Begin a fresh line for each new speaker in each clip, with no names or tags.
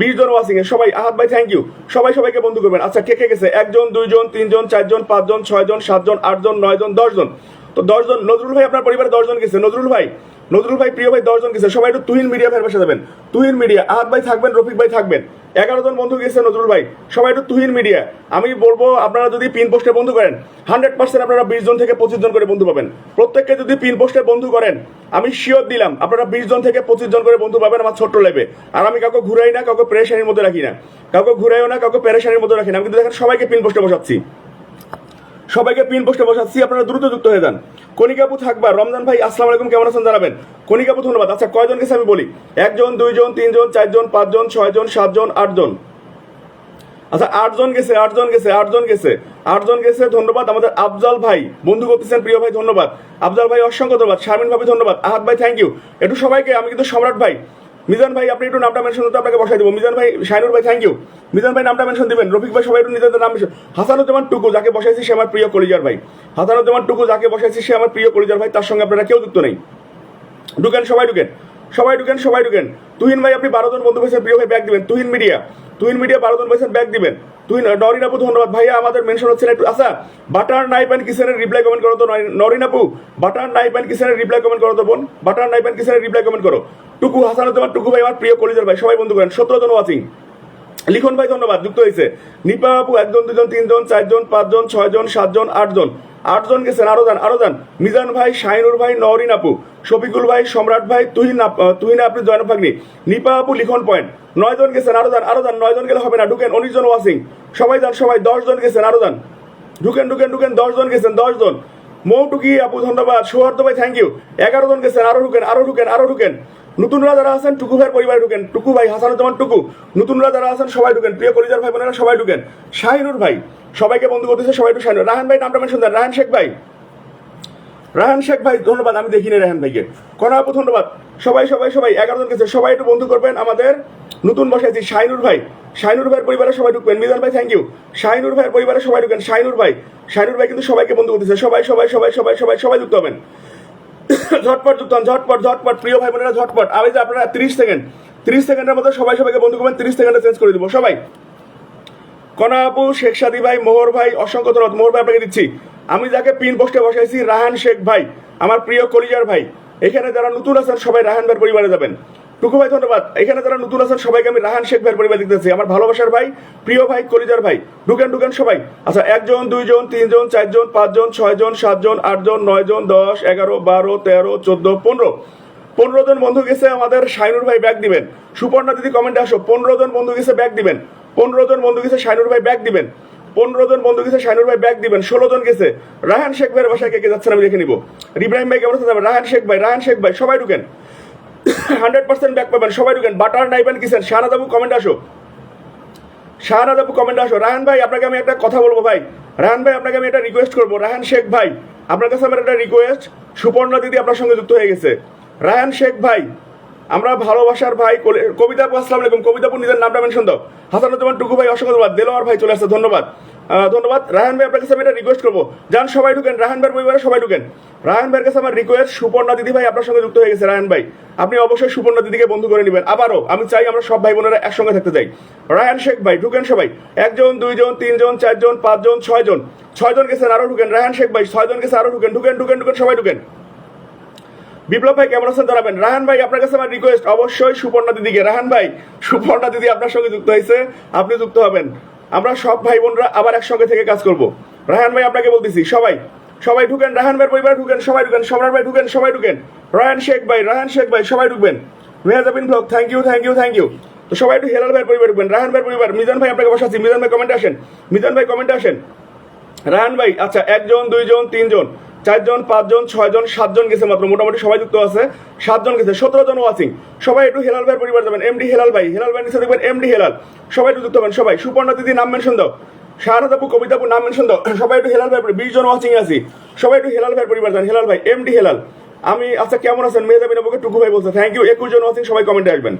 বিশ জন watching a সবাই, আহাত ভাই থ্যাংক ইউ সবাই সবাইকে বন্ধু করবেন। আচ্ছা কে কে গেছে? একজন, দুইজন, তিনজন, চারজন, পাঁচজন, ছয়জন, সাতজন, আটজন, নয়জন, দশজন। তো দশজন, নজরুল ভাই, আপনার পরিবারে দশজন গেছে। নজরুল ভাই নজরুল ভাই, প্রিয় ভাই, দশজন গেছে। সবাই একটু তুহিন মিডিয়া ভাইয়ের পাশে যাবেন। তুহিন মিডিয়া, আহাত ভাই থাকবেন, রফিক ভাই থাকবেন। এগারো জন বন্ধু গেছে নজরুল ভাই। সবাই একটু তুহিন মিডিয়া। আমি বলব, আপনারা যদি পিন পোস্টে বন্ধু করেন হান্ড্রেড পার্সেন্ট আপনারা বিশ জন থেকে পঁচিশ জন করে বন্ধু পাবেন। প্রত্যেককে যদি পিন পোস্টে বন্ধু করেন, আমি শিওর দিলাম, আপনারা বিশ জন থেকে পঁচিশ জন করে বন্ধু পাবেন আমার ছোট্ট লেবে আর আমি কাউকে ঘুরাই না, কাউকে পেরেশানির মধ্যে রাখি না। কাউকে ঘুরাইও না, কাউকে পেরেশানির মধ্যে রাখি না। আমি কিন্তু দেখেন সবাইকে পিন পোস্টে বসাচ্ছি। সবাইকে পিন পোস্টে বসাচ্ছি, আপনারা দ্রুত যুক্ত হয়ে যান। কনিকাপু থাকবা রমজান ভাই, আসসালামু আলাইকুম, কেমন আছেন জানাবেন? কনিকাপু ধন্যবাদ। আচ্ছা কয়জন গেছে আমি বলি? একজন, দুইজন, তিনজন, চারজন, পাঁচজন, ছয়জন, সাতজন, আটজন। আচ্ছা আটজন গেছে আটজন গেছে আটজন গেছে আটজন গেছে, ধন্যবাদ। আমাদের আফজাল ভাই, বন্ধু করতেছেন, প্রিয় ভাই, ধন্যবাদ। আফজাল ভাই, অসংখ্য ধন্যবাদ। শারমিন ভাবি, ধন্যবাদ। আহাত ভাই থ্যাংক ইউ একটু সবাইকে, আমি কিন্তু সম্রাট ভাই মিজান ভাই, আপনি একটু নামটা মেনশন করতে আপনাকে বসাই দেবো। মিজান ভাই শাইনুর ভাই থ্যাংক ইউ মিজান ভাই, নামটা মেনশন দিবেন। রফিক ভাই, সবাই একটু নিজেদের নাম মেনশন হাসানুজ্জামান টুকু, যাকে বসাইছি সে আমার প্রিয় কলিজার ভাই। হাসানুজ্জামান টুকু, যাকে বসাইছি সে আমার প্রিয় কলিজার ভাই, তার সঙ্গে আপনারা কেউ যুক্ত নেই। ঢুকেন সবাই, ঢুকেন। সবাই ঢুকেন সবাই ঢুকেন। তুহিন ভাই, আপনি বারো জন বন্ধু পেয়েছেন প্রিয় ভাই ব্যাগ দিবেন। তুহিন মিডিয়া তুহিন মিডিয়া বারো জন পেয়েছেন ব্যাগ দিবেন। তুহিন নরিন আপু, ধন্যবাদ। ভাইয়া, আমাদের মেনশন হচ্ছে না একটু। আচ্ছা বাটার নাইপ অ্যান্ড কিসেনের রিপ্লাই কমেন্ট করো তো নরিন- নরিন আপু, বাটার নাইপ অ্যান্ড কিসেনের রিপ্লাই কমেন্ট করো তো, বোন। বাটার নাইপ অ্যান্ড কিসেনের রিপ্লাই কমেন্ট করো। টুকু হাসানুজ্জামান টুকু ভাই, আমার প্রিয় কলিজার ভাই, সবাই বন্ধু করেন। সতেরো জন ওয়াচিং লিখন ভাই, ধন্যবাদ, যুক্ত হয়েছে। নিপা আপু, একজন, দুজন, তিনজন, চারজন, পাঁচজন, ছয়জন, সাতজন, আটজন। আটজন গেছেন, আরও যান আরও যান। মিজান ভাই শাইনুর ভাই নরিন আপু, শফিকুল ভাই, সম্রাট ভাই, তুহিন তুহিন আপনি, জয়নব ভাগ্নি, নিপা আপু, লিখন পয়েন্ট। নয় জন গেছেন, আরও যান আরও যান নয় জন গেলে হবে না। ঢুকেন উনিশ জন ওয়াসিং সবাই যান, সবাই দশ জন গেছেন, আরও যান। ঢুকেন ঢুকেন ঢুকেন, দশ জন গেছেন, দশ জন। মৌটুকি আপু, ধন্যবাদ। সৌহার্দ ভাই থ্যাংক ইউ এগারো জন গেছেন, আরও ঢুকেন আরও ঢুকেন আরও ঢুকেন। নতুনরা যারা আছেন, টুকু ভাইয়ের পরিবারে ঢুকেন। টুকু ভাই, হাসানুজ্জামান টুকু। নতুনরা যারা আছেন, সবাই ঢুকেন। প্রিয় কলিজার ভাই, বোনেরা, সবাই ঢুকেন। শাহিনুর ভাই সবাইকে বন্ধু করতেছে, সবাই একটু শাহিনুর রাহান ভাই, নামটা মেনশন দেন রাহান শেখ ভাই। রাহান শেখ ভাই, ধন্যবাদ, আমি দেখিনি রাহান ভাইকে। কনা আপু, ধন্যবাদ। সবাই সবাই সবাই, এগারো জন গেছে সবাই একটু বন্ধু করবেন আমাদের। নতুন বসাইছি শাইনুর ভাই। শাইনুর ভাইয়ের পরিবারে সবাই ঢুকবেন। মিজান ভাই থ্যাংক ইউ শাইনুর ভাইয়ের পরিবারে সবাই ঢুকেন শাইনুর ভাই শাইনুর ভাই কিন্তু সবাইকে বন্ধু করতেছে। সবাই সবাই সবাই সবাই সবাই সবাই যুক্ত হবেন। ঝটপট যুক্ত হন, ঝটপট ঝটপট। প্রিয় ভাই বোনেরা, ঝটপট। আমি যে আপনারা তিরিশ সেকেন্ড, তিরিশ সেকেন্ডের মধ্যে সবাই সবাইকে বন্ধু করবেন, তিরিশ সেকেন্ডে চেঞ্জ করে দিব। সবাই কনা আপু, শেখ সাদি ভাই, মোহর ভাই, অসংখ্য ধন্যবাদ। মোহর ভাই, আপনাকে দিচ্ছি। আমি যাকে পিন পোস্টে বসাইছি, রাহান শেখ ভাই, আমার প্রিয় কলিজার ভাই। এখানে যারা নতুন আছেন, সবাই রাহান ভাইয়ের পরিবারে যাবেন। টুকু ভাই, ধন্যবাদ। এখানে যারা নতুন আছেন, সবাইকে আমি রাহান শেখ ভাইয়ের পরিবার দেখতেছি। আমার ভালোবাসার ভাই, প্রিয় ভাই, কলিজার ভাই। ঢুকেন ঢুকেন সবাই। আচ্ছা একজন, দুইজন, তিনজন, চারজন, পাঁচজন, ছয়জন, সাতজন, আটজন, নয়জন, দশ, এগারো, বারো, তেরো, চোদ্দ, পনেরো। পনেরো জন বন্ধু গেছে আমাদের শাইনুর ভাই, ব্যাগ দিবেন। সুপর্ণা দিদি কমেন্টে আসো। পনেরো জন বন্ধু গেছে, ব্যাগ দিবেন। পনেরো জন বন্ধু গেছে, শাইনুর ভাই ব্যাগ দিবেন। পনেরো জন বন্ধু গেছে, শাইনুর ভাই ব্যাগ দিবেন। ষোলো জন গেছে। রাহান শেখ ভাইয়ের বাসায় কে কে যাচ্ছেন আমি দেখে নিব। ইব্রাহিম ভাই কেমন যাবেন। রাহান শেখ ভাই রাহান শেখ ভাই, সবাই ঢুকেন। হান্ড্রেড পার্সেন্ট ব্যাক পাবেন, সবাই ঢুকেন। বাটার নাইবেন কিসেন শাহানাদ আবু কমেন্ট আসো। শাহানাদ আবু কমেন্ট আসো। রাহান ভাই, আপনাকে আমি একটা কথা বলব ভাই। রাহান ভাই, আপনাকে আমি একটা রিকোয়েস্ট করব। রাহান শেখ ভাই, আপনার কাছে আমার একটা রিকোয়েস্ট সুপর্ণা দিদি আপনার সঙ্গে যুক্ত হয়ে গেছে। রাহান শেখ ভাই আমরা ভালোবাসার ভাই কবিতা আসসালামু আলাইকুম। কবিতা আপু নিজের নামটা মেনশন দাও। হাসানুজ্জামান টুকু ভাই, অসংখ্য ধন্যবাদ। দেলোয়ার ভাই চলে আসছে, ধন্যবাদ। ধন্যবাদ। রাহান ভাই, আপনার কাছে আমি একটা রিকোয়েস্ট করব। যান, সবাই ঢুকেন। রাহান ভাইয়ের পরিবারে সবাই ঢুকেন। রাহান ভাইয়ের কাছে আমার রিকোয়েস্ট সুপর্ণা দিদি ভাই আপনার সঙ্গে যুক্ত হয়ে গেছে রাহান ভাই। আপনি অবশ্যই সুপর্ণা দিদিকে বন্ধু করে নেবেন। আবারও, আমি চাই আমরা সব ভাই বোনেরা একসঙ্গে থাকতে চাই। রায়ান শেখ ভাই, ঢুকেন সবাই। একজন, দুইজন, তিনজন, চারজন, পাঁচজন, ছয়জন। ছয়জন গেছেন, আরও ঢুকেন। রায়ান শেখ ভাই, ছয়জন গেছে, আরও ঢুকেন। ঢুকেন ঢুকেন ঢুকেন, সবাই ঢুকেন। বিপ্লব ভাই, কেমন আছেন? জানাবেন রাহান ভাই, আপনার কাছে আমার রিকোয়েস্ট অবশ্যই সুপর্ণা দিদিকে। রাহান ভাই, সুপর্ণা দিদি আপনার সঙ্গে যুক্ত হয়েছে। আপনি যুক্ত হবেন। আমরা সব ভাই বোনরা আবার একসঙ্গে থেকে কাজ করব। রাহান ভাই, আপনাকে বলতেছি, সবাই সবাই ঢুকেন। রাহান ভাই পরিবার ঢুকেন, সবাই ঢুকেন। সম্রাট ভাই ঢুকেন, সবাই ঢুকেন। রায়ান শেখ ভাই রাহান শেখ ভাই, সবাই ঢুকবেন। Mehjabin blog thank you thank you thank you তো সবাই একটু হেলাল ভাইয়ের পরিবার ঢুকবেন। রাহান ভাইয়ের পরিবার, মিজান ভাই আপনাকে বসাচ্ছি। মিজান ভাই কমেন্টে আসেন। মিজান ভাই কমেন্টে আসেন। রাহান ভাই আচ্ছা একজন, দুইজন, তিনজন। চারজন, পাঁচজন, ছয়জন, সাতজন গেছে মাত্র, মোটামুটি সবাই যুক্ত আছে। সাতজন গেছে, সতেরো জন ওয়াচিং সবাই একটু হেলাল ভাইয়ের পরিবার যাবেন এমডি হেলাল ভাই। হেলাল ভাই নিচে দেখবেন এমডি হেলাল। সবাই একটু যুক্ত হবেন, সবাই। সুপর্ণা দিদি, নাম মেনশন দাও। কবিতা আপু নাম মেনশন দাও। সবাই একটু হেলাল ভাই বিশ জন ওয়াচিং আছি। সবাই একটু হেলাল ভাইয়ের পরিবার যান হেলাল ভাই এমডি হেলাল। আমি আচ্ছা কেমন আছেন? মেহজাবিন আপুকে টুকু ভাই বলছে। থ্যাংক ইউ একুশ জন ওয়াচিং সবাই কমেন্টে আসবেন।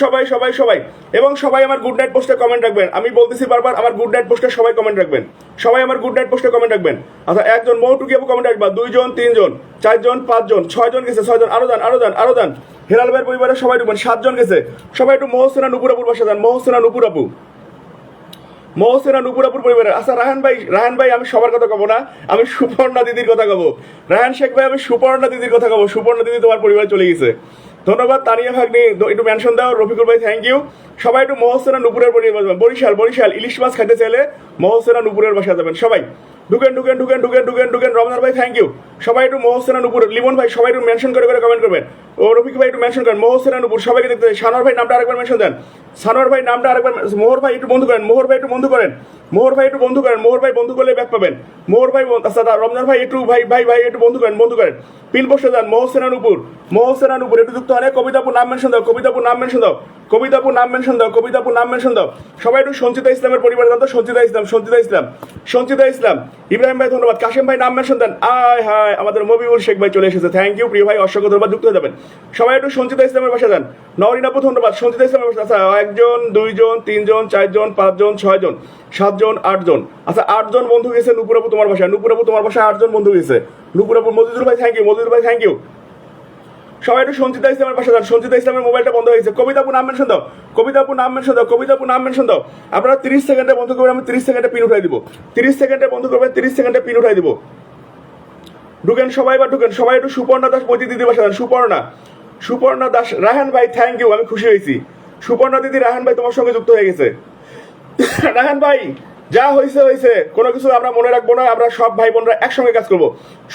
সবাই সবাই সবাই। এবং সবাই আমার গুড নাইট পোস্টে কমেন্ট রাখবেন। আমি বলতেছি বারবার, আমার গুড নাইট পোস্টে সবাই কমেন্ট রাখবেন। সবাই আমার গুড নাইট পোস্টে কমেন্ট রাখবেন। আচ্ছা একজন, মৌটুকি আপু কমেন্ট রাখবা। দুইজন, তিনজন, চারজন, পাঁচজন, ছয়জন গেছে, ছয়জন, আরও যান আরও যান আরও যান। হেলাল ভাইয়ের পরিবারের সবাই ঢুকবেন সাতজন গেছে। সবাই একটু মহসেনা নুপুরাপুর বাসা যান। মহসেনা নুপুরাপু মহসেনা নুপুরাপুর পরিবারের আচ্ছা রাহান ভাই রাহান ভাই, আমি সবার কথা কব না, আমি সুপর্ণা দিদির কথা কব। রাহান শেখ ভাই, আমি সুপর্ণা দিদির কথা কব। সুপর্ণা দিদি তোমার পরিবারে চলে গেছে। ধন্যবাদ, তানিয়া ভাগ্নি। একটু মেনশন দাও, রফিকুল ভাই থ্যাংক ইউ সবাই একটু মহসেনা নুপুরের বরিশাল বরিশাল, ইলিশ মাছ খাইতে চাইলে মহসেনা নুপুরের বাসা যাবেন। সবাই ঢুকেন ঢুকেন ঢুকেন ঢুকেন ঢুকেন ঢুকেন। রমজান ভাই থ্যাংক ইউ সবাই একটু মহসেনা নুপুর লিমন ভাই, সবাই একটু মেনশন করে করে কমেন্ট করবেন। ও রফিক ভাই একটু মেনশন করেন মহসেনা নুপুর সবাইকে দেখতে সানোয়ার ভাই নামটা আরেকবার মেনশন দেন। সানোয়ার ভাই নামটা আরেকবার মোহর ভাই একটু বন্ধু করেন, মোহর ভাই একটু বন্ধু করেন। মোহর ভাই একটু বন্ধু করেন, মোহর ভাই বন্ধু করলে ব্যাক পাবেন। মোহর ভাই আচ্ছা রমজান ভাই একটু ভাই ভাই ভাই একটু বন্ধু করেন বন্ধু করেন। পিন বসে যান মহসেনা নুপুর মহসেনা নুপুর একটু যুক্ত হয় কবিতাপুর নাম মেনশন দাও, কবিতাপুর নাম মেনশন দাও। কবিতাপুর নাম মেনশন দাও, কবিতাপুর নাম মেনশন দাও। সবাই একটু সঞ্চিতা ইসলামের পরিবার জানতো সঞ্চিতা ইসলাম সঞ্চিতা ইসলাম সঞ্চিতা ইসলাম। ইব্রাহিম ভাই, ধন্যবাদ। কাশেম ভাই, নাম মেনশন দেন। আয় হায়, আমাদের মবিবুল শেখ ভাই চলে এসেছে। থ্যাংক ইউ প্রিয় ভাই, অসংখ্য ধন্যবাদ, যুক্ত হয়ে যাবেন। সবাই একটু সঞ্চিতা ইসলামের বাসা যান। নরিনাপু ধন্যবাদ। সঞ্চিতা ইসলামের বাসা আচ্ছা একজন, দুইজন, তিনজন, চারজন, পাঁচজন, ছয়জন, সাতজন, আটজন। আচ্ছা আটজন বন্ধু গেছে নুপুরাপু তোমার বাসায়। নুপুরাপু তোমার বাসায় আটজন বন্ধু গেছে। নুপুরাপু মজিদুর ভাই থ্যাংক ইউ মজিদুর ভাই থ্যাংক ইউ সবাই একটু সঞ্চিতা ইসলামের পাশে যান সঞ্চিতা ইসলামের মোবাইলটা বন্ধ হয়েছে কবিতাপু নাম মেনশন দাও। কবিতাপু নাম মেনশন দাও। কবিতাপু নাম মেনশন দাও। আপনারা তিরিশ সেকেন্ডে বন্ধ করবেন আমি তিরিশ সেকেন্ডে পিন উঠাই দিব। তিরিশ সেকেন্ডে বন্ধ করবেন তিরিশ সেকেন্ডে পিন উঠাই দিব। ঢুকেন সবাই বা ঢুকেন। সবাই একটু সুপর্ণা দাস মতি দিদি বাসা যান সুপর্ণা। সুপর্ণা দাস। রাহান ভাই থ্যাংক ইউ আমি খুশি হয়েছি। সুপর্ণা দিদি রাহান ভাই তোমার সঙ্গে যুক্ত হয়ে গেছে। রাহান ভাই যা হয়েছে হয়েছে কোনো কিছু আমরা মনে রাখব না, আমরা সব ভাই বোনরা একসঙ্গে কাজ করব।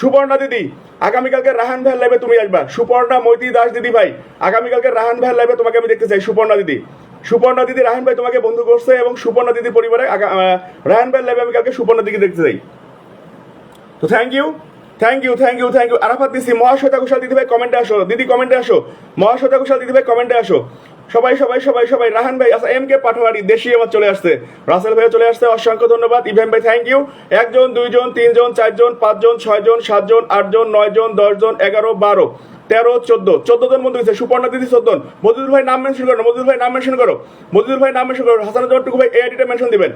সুপর্ণা দিদি, আগামীকালকে রাহান ভাইয়ের লাইভে তুমি আসবা। সুপর্ণা মৈতি দাস দিদি ভাই, আগামীকালকে রাহান ভাইয়ের লাইভে তোমাকে আমি দেখতে চাই, সুপর্ণা দিদি। সুপর্ণা দিদি, রাহান ভাই তোমাকে বন্ধু করছে এবং সুপর্ণা দিদি পরিবারে রাহান ভাইয়ের লাইভে আমি কালকে সুপর্ণা দিদি দেখতে চাই। তো thank you thank you thank you thank you Arafat দিছি, মহাশ্বেতা ঘোষাল দিদি ভাই কমেন্টে আসো। দিদি কমেন্টে আসো। মহাশ্বেতা ঘোষাল দিদি ভাই কমেন্টে আসো। সবাই সবাই সবাই সবাই, রাহান ভাই আচ্ছা এম কে পাঠোয়ারি দেশি এবার চলে আসছে। রাসেল ভাই চলে আসছে, অসংখ্য ধন্যবাদ। ইভেন ভাই থ্যাংক ইউ একজন, দুইজন, তিনজন, চারজন, পাঁচজন, ছয়জন, সাতজন, আটজন, নয়জন, দশজন, এগারো, বারো। তেরো, চোদ্দ। চোদ্দ জন বন্ধু হয়েছে। সুপর্ণা দিদি, চোদ্দ মজুদুর ভাই নাম মেনশন করো মজুদুর ভাই নাম মেনশন করো। মজুদুর ভাই নাম মেনশন করো। হাসান টুকু ভাই এই আইডিটা মেনশন দিবেন।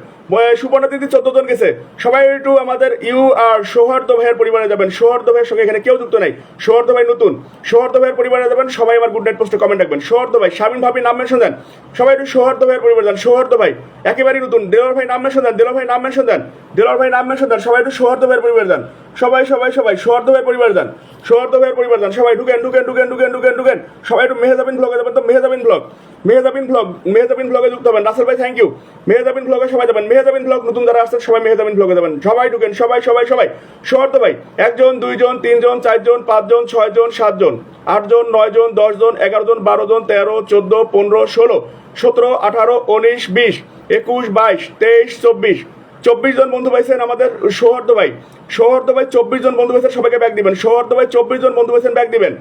সুপর্ণা দিদি চোদ্দ জন গেছে। সবাই একটু আমাদের ইউ আর সৌহার্দ্য ভাইয়ের পরিবারে যাবেন। সৌহার্দ্য ভাইয়ের সঙ্গে এখানে কেউ যুক্ত নাই। সৌহার্দ্য ভাই নতুন। সৌহার্দ্য ভাইয়ের পরিবারে যাবেন। সবাই আমার গুড নাইট পোস্টে কমেন্ট রাখবেন। সৌহার্দ্য ভাই স্বামীন ভাবি নাম মেনশন দেন। সবাই একটু সৌহার্দ্য ভাইয়ের পরিবারে যান। সৌহার্দ্য ভাই, একেবারেই নতুন। দেলোয়ার ভাই নাম মেনশন দেন। দেলোয়ার ভাই নাম মেনশন দেন। দেলোয়ার ভাই নাম মেনশন দেন। সবাই একটু সৌহার্দ্য ভাইয়ের পরিবারে যান। সবাই সবাই সবাই সৌহার্দ্য ভাইয়ের পরিবার যান। সৌহার্দ্য ভাইয়ের পরিবার যান। সবাই ঢুকেন ঢুকেন ঢুকেন ঢুকেন ঢুকেন ঢুকেন। সবাই একটু মেহেজাবিন ব্লগে যাবেন তো, মেহেজাবিন ব্লগ মেহেজাবিন ব্লগ মেহেজাবিন ব্লগে যুক্ত হবেন। রাসেল ভাই থ্যাংক ইউ মেহেজাবিন ব্লগে সবাই যাবেন। মেহেজাবিন ব্লগ নতুন যারা আসছেন, সবাই মেহেজাবিন ব্লগে যাবেন। সবাই ঢুকেন, সবাই সবাই সবাই। সৌহার্দ্য ভাই, একজন, দুইজন, তিনজন, চারজন, পাঁচজন, ছয়জন, সাতজন, আটজন, নয়জন, দশজন এগারো জন বারো জন তেরো, চোদ্দ, পনেরো, ষোলো, সতেরো, আঠারো, উনিশ, বিশ, একুশ, বাইশ, তেইশ, চব্বিশ। চব্বিশ জন বন্ধু পাইছেন আমাদের সৌহার্দ্য ভাই। সৌহার্দ্য ভাই, চব্বিশ জন বন্ধু পাইছেন সবাইকে ব্যাগ দিবেন। সৌহার্দ্য ভাই, চব্বিশ জন বন্ধু পাইছেন ব্যাগ দিবেন।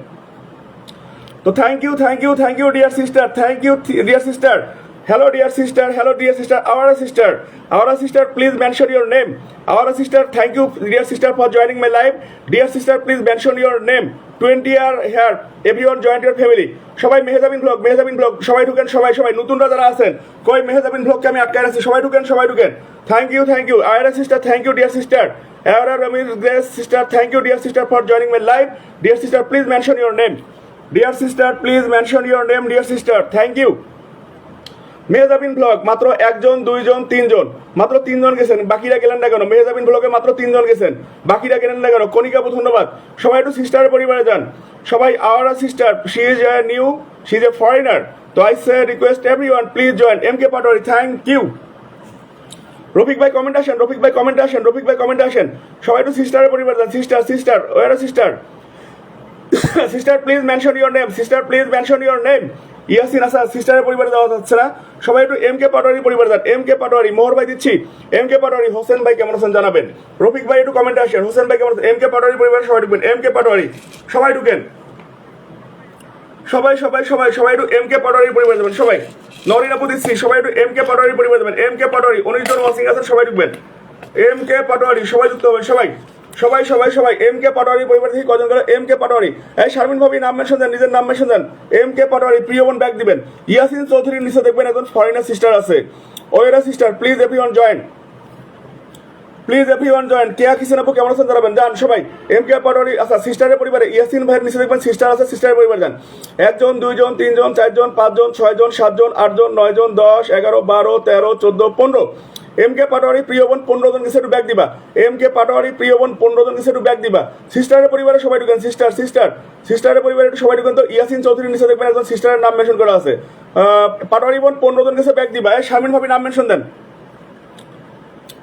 তো thank you thank you thank you dear sister thank you dear sister hello dear sister hello dear sister our sister our sister please mention your name our sister thank you dear sister for joining my live dear sister please mention your name 20 are here everyone join your family সবাই Mehjabin blog Mehejabin blog সবাই ঢুকেন সবাই সবাই নতুনরা যারা আছেন কই মেহেজাবিন ব্লগকে আমি আটকায় রাখছি সবাই ঢুকেন সবাই ঢুকেন thank you thank you Ayra sister thank you dear sister Aura Ramir Grace sister thank you dear sister for joining my live dear sister please mention your name dear sister please mention your name dear sister thank you Mehjabin blog মাত্র একজন, দুইজন, তিনজন। মাত্র তিনজন গেছেন, বাকিরা গেলেন না কেন? মেহজাবিন ব্লকে মাত্র তিনজন গেছেন, বাকিরা গেলেন না কেন? কনিকাবু ধন্যবাদ। সবাই একটু সিস্টারের পরিবারে যান। সবাই our sister she is a new she is a foreigner তো I say request every one please join M K Patwari thank you Rafiq ভাই কমেন্ট আসেন, রফিক ভাই কমেন্ট আসেন, রফিক ভাই কমেন্ট আসেন। সবাই একটু সিস্টারের পরিবার যান। Sister sister our sister sister please mention your name sister please mention your name Yasin আসা সিস্টারের পরিবারে যাওয়া যাচ্ছে না। সবাই একটু এম কে পাটোয়ারি পরিবার যান। এম কে পাটোয়ারি, মোহর ভাই দিচ্ছি। এম কে পাটোয়ারি, হোসেন ভাই কেমন আছেন জানাবেন। রফিক ভাই একটু কমেন্টে আসেন। হোসেন ভাই কেমন আছেন? এম কে পাটোয়ারি পরিবারে সবাই ঢুকবেন। এম কে পাটোয়ারি, সবাই ঢুকেন। সবাই সবাই সবাই সবাই একটু এম কে পাটোয়ারি পরিবার যাবেন। সবাই নরিনাপু দিচ্ছি। সবাই একটু এম কে পাটোয়ারি পরিবার যাবেন। এম কে পাটোয়ারি উনিশ ওয়াচিং আছেন, সবাই ঢুকবেন। এম কে পাটোয়ারি, সবাই যুক্ত হবেন। সবাই সবাই সবাই সবাই এম কে পাটোয়ারি পরিবার থেকে কজন করে? M K Patwari. এই শারমিন ভাবি, নাম মেনশন দেন, নিজের নাম মেনশন দেন। এম কে পাটোয়ারি, প্রিয় বোন ব্যাগ দিবেন। ইয়াসিন চৌধুরীর নিচে দেখবেন একজন ফরেনার সিস্টার আছে। ওয়েরা sister please every one join please every one join Keya kitchen আপু, কেমন আছেন জানাবেন? যান, সবাই। এম কে পাটোয়ারি আচ্ছা সিস্টারের পরিবারে ইয়াসিন ভাইয়ের নিচে দেখবেন সিস্টার আছে সিস্টারের পরিবার যান। একজন, দুইজন, তিনজন, চারজন, পাঁচজন, ছয়জন, সাতজন, আটজন, নয়জন, দশ, এগারো, বারো, তেরো, চোদ্দ, পনেরো। এম কে পাটোয়ারি প্রিয় বোন পনেরো জন কিছু একটু ব্যাগ দিবা। এম কে পাটোয়ারি প্রিয় বোন পনেরো জন কিছু একটু ব্যাগ দিবা। সিস্টারের পরিবারে সবাই ঢুকেন। সিস্টার সিস্টার সিস্টারের পরিবারে একটু সবাই ঢুকেন। তো ইয়াসিন চৌধুরীর নিচে দেখবেন একজন সিস্টারের নাম মেনশন করা আছে। পাটোয়ারি বোন পনেরো জন কিছু ব্যাগ দিবা। শামিন ভাবি নাম মেনশন দেন।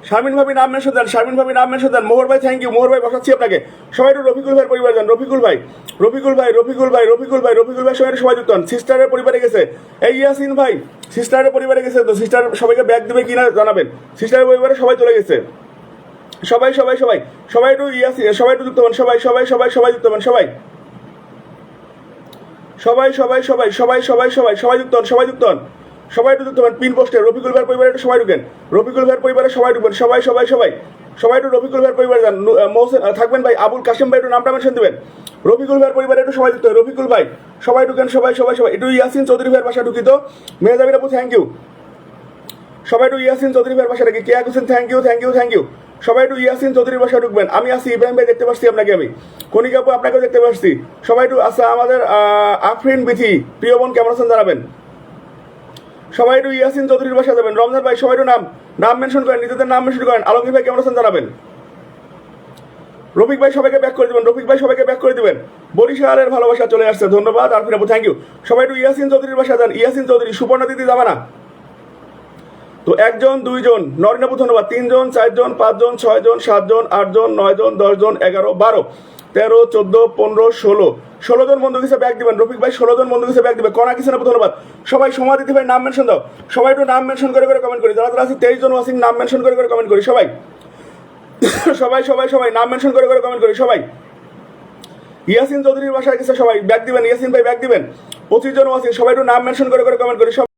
শারমিন ভাবি নাম মেনশন দেন, শারমিন ভাবি নাম মেনশন দেন। মোহর ভাই থ্যাংক ইউ মোহর ভাই, বসাচ্ছি আপনাকে। সবাই একটু রফিকুল ভাইয়ের পরিবার যান রফিকুল ভাই রফিকুল ভাই রফিকুল ভাই রফিকুল ভাই রফিকুল ভাই, সবাই সবাই যুক্ত হন সিস্টারের পরিবারে গেছে। এই ইয়াসিন ভাই সিস্টারের পরিবারে গেছে তো সিস্টার সবাইকে ব্যাগ দেবে কিনা জানাবেন। সিস্টারের পরিবারে সবাই চলে গেছে। সবাই সবাই সবাই সবাই একটু ইয়াসি সবাই একটু যুক্ত হন, সবাই সবাই সবাই সবাই যুক্ত হন, সবাই। সবাই সবাই সবাই সবাই সবাই সবাই সবাই যুক্ত হন, সবাই যুক্ত হন। সবাই একটু যুক্ত পিন পোস্টে, রফিকুল ভাইয়ের পরিবারে একটু সবাই ঢুকেন। রফিকুল ভাইয়ের পরিবারে সবাই ঢুকবেন সবাই সবাই সবাই। সবাই একটু রফিকুল ভাইয়ের পরিবারে যান। মহসেন থাকবেন ভাই, আবুল কাশিম ভাই একটু নামটা মেনশন দিবেন রফিকুল ভাইয়ের পরিবারে একটু সবাই যুক্ত হয় রফিকুল ভাই, সবাই ঢুকেন, সবাই সবাই সবাই। একটু ইয়াসিন চৌধুরী ভাইয়ের বাসা ঢুকিত মেহজাবির আপু থ্যাংক ইউ সবাই একটু ইয়াসিন চৌধুরী ভাইয়ের বাসা রাখি Keya Hossain thank you thank you thank you সবাই একটু ইয়াসিন চৌধুরীর বাসা ঢুকবেন। আমি আসি ইব্রাহিম ভাই, দেখতে পাচ্ছি আপনাকে আমি। কনিকা আপু, আপনাকেও দেখতে পাচ্ছি। সবাই একটু আচ্ছা আমাদের আফরিন বিথি, প্রিয় বোন, কেমন আছেন জানাবেন? সবাই একটু ইয়াসিন চৌধুরীর বাসা যাবেন। রমজান ভাই, সবাই একটু নাম নাম মেনশন করেন, নিজেদের নাম মেনশন করেন। আলমগীর ভাই কেমন আছেন জানাবেন? রফিক ভাই সবাইকে ব্যাক করে দিবেন, রফিক ভাই সবাইকে ব্যাক করে দিবেন। বরিশালের ভালোবাসা চলে আসছে, ধন্যবাদ, আর ফিরাবো থ্যাংক ইউ সবাই একটু ইয়াসিন চৌধুরীর বাসা যান। ইয়াসিন চৌধুরী, সুবর্ণা দিদি যাবে না? তো একজন, দুইজন, নরিনাপু ধন্যবাদ। তিনজন, চারজন, পাঁচজন, ছয়জন, সাতজন, আটজন, নয়জন, দশজন, এগারো, বারো, তেরো, চোদ্দ, পনেরো, ষোলো। ষোলো জন বন্ধু হিসেবে ব্যাগ দিবেন। রফিক ভাই, ষোলো জন বন্ধু হিসেবে ব্যাগ দিবে কনা আপু ধন্যবাদ। সবাই সমাদিতি ভাই নাম মেনশন দাও। সবাই একটু নাম মেনশন করে করে কমেন্ট করি। যারা যারা আছে, তেইশ জন ওয়াসিং নাম মেনশন করে করে কমেন্ট করি। সবাই। সবাই সবাই সবাই, নাম মেনশন করে করে কমেন্ট করি। সবাই। ইয়াসিন চৌধুরীর বাসায় গেছে সবাই। ব্যাগ দিবেন। ইয়াসিন ভাই, ব্যাগ দিবেন। পঁচিশ জন ওয়াসিং সবাই একটু নাম মেনশন করে করে কমেন্ট করি। সবাই